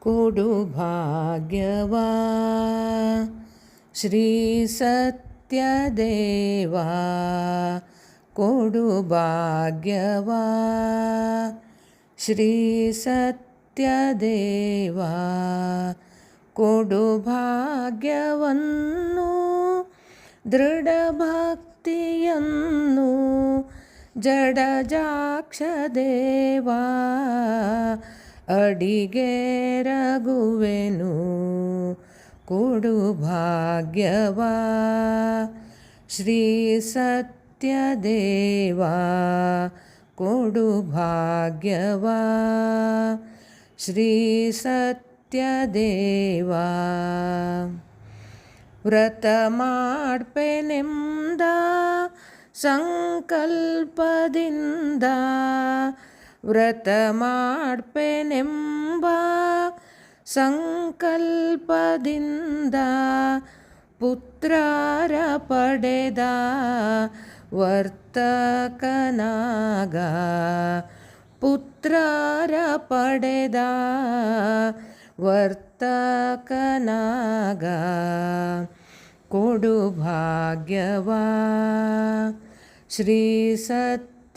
ಕೊಡು ಭಾಗ್ಯವಾ. ಶ್ರೀ ಸತ್ಯದೇವಾ ಕೊಡು ಭಾಗ್ಯವಾ. ಶ್ರೀ ಸತ್ಯದೇವಾ ಕೊಡು ಭಾಗ್ಯವನ್ನು ದೃಢ ಭಕ್ತಿಯನ್ನು ದೇವಾ ಕೊಡು ಭಾಗ್ಯವಾ. ಶ್ರೀ ಸತ್ಯದೇವಾ ಕೊಡು ಭಾಗ್ಯವಾ. ಶ್ರೀ ಸತ್ಯದೇವಾ ವ್ರತ ಮಾಡ್ಪೆನೆಂದ ಸಂಕಲ್ಪದಿಂದ ವ್ರತ ಮಾಡ್ಪೆನೆಂಬ ಸಂಕಲ್ಪದಿಂದ ಪುತ್ರರ ಪಡೆದ ವರ್ತಕನಾಗ ಪುತ್ರರ ಪಡೆದ ವರ್ತಕನಾಗ ಕೊಡು ಶ್ರೀ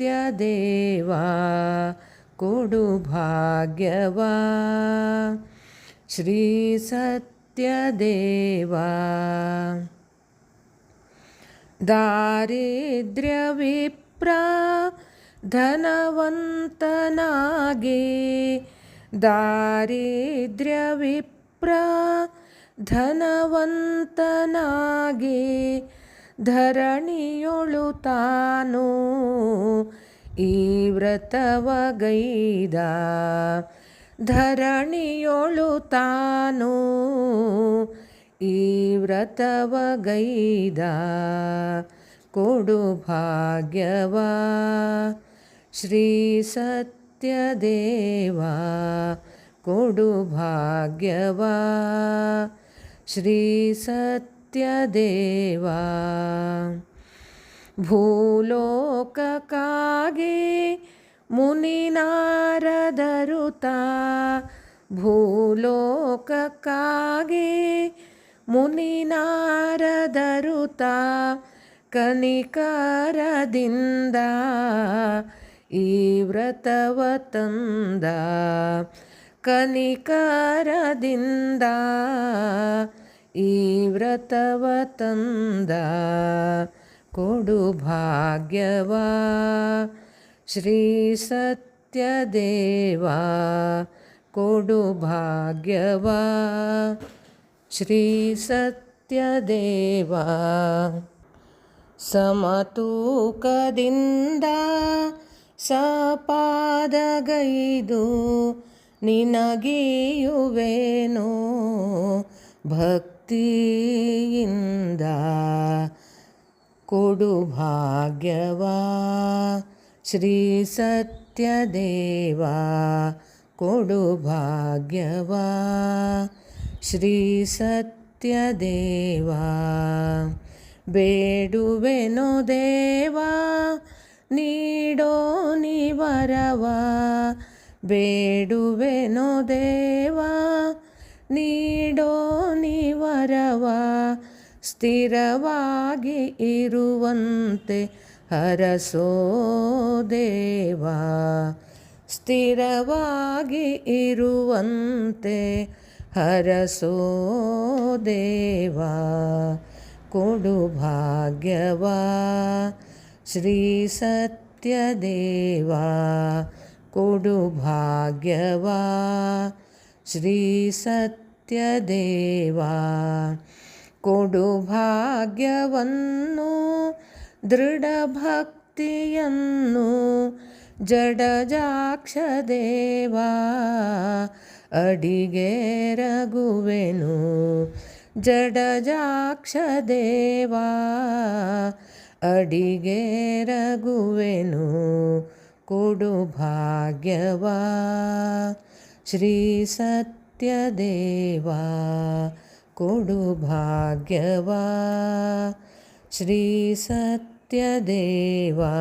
ಸತ್ಯದೇವಾ ಕೊಡು ಭಾಗ್ಯವಾ. ಶ್ರೀ ಸತ್ಯದೇವಾ ದಾರಿದ್ರ್ಯವಿಪ್ರ ಧನವಂತನಾಗಿ. ದಾರಿದ್ರ್ಯವಿಪ್ರ ಧನವಂತನಾಗಿ. ಧರಣಿಯೊಳು ತಾನು ಈ ವ್ರತವಗೈದ ಧರಣಿಯೊಳು ತಾನು ಈ ವ್ರತವಗೈದ ಕೊಡು ಭಾಗ್ಯವಾ ಶ್ರೀ ಸತ್ಯದೇವಾ ಕೊಡು ಭಾಗ್ಯವಾ ಶ್ರೀ ಸತ್ಯದೇವಾ. ಭೂಲೋಕಕ್ಕಾಗಿ ಮುನಿನಾರದರುತ. ಭೂಲೋಕಕ್ಕಾಗಿ ಮುನಿನಾರದರುತ. ಕನಿಕರದಿಂದ ಈ ವ್ರತವ ತಂದ. ಕನಿಕರದಿಂದ ಈ ವ್ರತವ ತಂದ ಕೊಡು ಭಾಗ್ಯವಾ. ಶ್ರೀ ಸತ್ಯದೇವ ಕೊಡು ಭಾಗ್ಯವಾ. ಶ್ರೀ ಸತ್ಯದೇವ ಸಮತೂಕದಿಂದ ಸಪಾದಗೈದು ನಿನಗೀಯುವೇನೋ. ಭಕ್ತಿಯಿಂದ ಕೊಡು ಭಾಗ್ಯವಾ. ಶ್ರೀ ಸತ್ಯದೇವ, ಕೊಡು ಭಾಗ್ಯವಾ. ಶ್ರೀ ಸತ್ಯದೇವ, ಬೇಡುವೆನು ದೇವಾ, ನೀಡೋ ನಿವರವಾ ಬೇಡುವೆನು ದೇವಾ ನೀಡೋ ನಿವರವ, ಸ್ಥಿರವಾಗಿ ಇರುವಂತೆ ಹರಸೋ ದೇವಾ. ಸ್ಥಿರವಾಗಿ ಇರುವಂತೆ ಹರಸೋ ದೇವಾ. ಕೊಡು ಭಾಗ್ಯವಾ, ಶ್ರೀ ಸತ್ಯದೇವಾ. ಕೊಡು ಭಾಗ್ಯವಾ, ಶ್ರೀ ಸತ್ಯದೇವಾ. ಕೊಡು ಭಾಗ್ಯವನ್ನು ದೃಢ ಭಕ್ತಿಯನ್ನು ಜಡಜಾಕ್ಷ ದೇವಾ ಅಡಿಗೆ ರಘುವೆನು ಜಡಜಾಕ್ಷ ದೇವಾ ಅಡಿಗೆ ಕೊಡು ಭಾಗ್ಯವಾ. ಶ್ರೀ ಸತ್ಯದೇವಾ ಕೊಡು ಭಾಗ್ಯವಾ ಶ್ರೀ ಸತ್ಯದೇವಾ